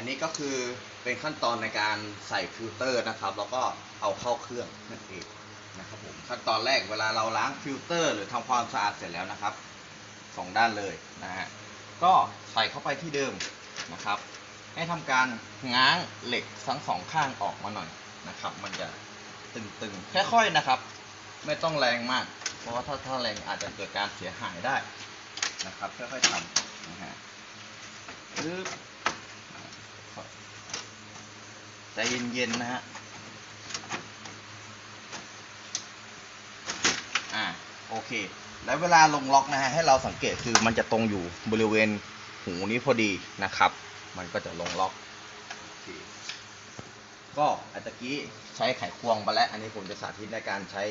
อันนี้ก็คือเป็นขั้นตอนในการใส่ฟิลเตอร์นะครับ แล้วก็เอาเข้าเครื่องนั่นเองนะครับผมขั้นตอนแรกเวลาเราล้างฟิลเตอร์ หรือทำความสะอาดเสร็จแล้วนะครับสองด้านเลยนะฮะก็ใส่เข้าไปที่เดิมนะครับ ให้ทำการง้างเหล็กทั้งสองข้างออกมาหน่อยนะครับ มันจะตึงๆค่อยๆนะครับ ไม่ต้องแรงมาก เพราะว่าถ้าถ้าแรงอาจจะเกิดการเสียหายได้นะครับค่อยๆทำนะฮะปึ๊บใจ เย็นๆนะฮะ อ่า โอเค แล้วเวลาลงล็อกนะฮะ ให้เราสังเกตคือมันจะตรงอยู่บริเวณหูนี้พอดีนะครับ มันก็จะลงล็อก ก็อันตะกี้ใช้ไขควงไปแล้ว อันนี้ผมจะสาธิตในการใช้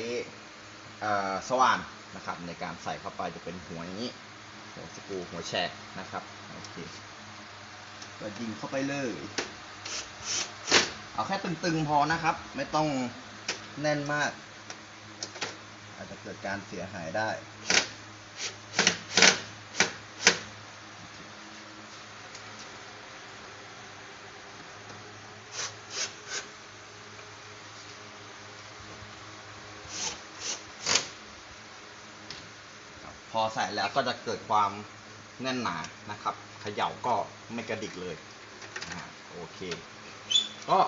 สว่านนะครับ ในการใส่เข้าไปจะเป็นหัวอย่างนี้ หัวสกรูหัวแฉกนะครับ โอเคก็ยิงเข้าไปเลย เอาแค่ตึงๆพอนะครับ ไม่ต้องแน่นมาก อาจจะเกิดการเสียหายได้ พอใส่แล้วก็จะเกิดความแน่นหนานะครับ เขย่าก็ไม่กระดิกเลยนะฮะโอเค ก็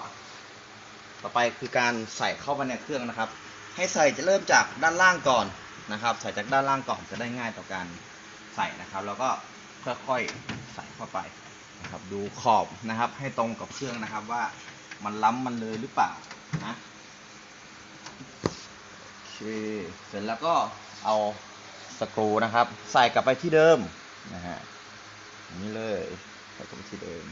ต่อไปคือการใส่เข้าไปในเครื่องนะครับ ให้ใส่จะเริ่มจากด้านล่างก่อนนะครับ ใส่จากด้านล่างก่อนจะได้ง่ายต่อการใส่นะครับ แล้วก็ค่อยๆใส่เข้าไปนะครับ ดูขอบนะครับ ให้ตรงกับเครื่องนะครับว่ามันล้ำมันเลยหรือเปล่านะโอเคเสร็จแล้วก็เอาสกรูนะครับ ใส่กลับไปที่เดิมนะฮะนี้เลยใส่กลับไปที่เดิม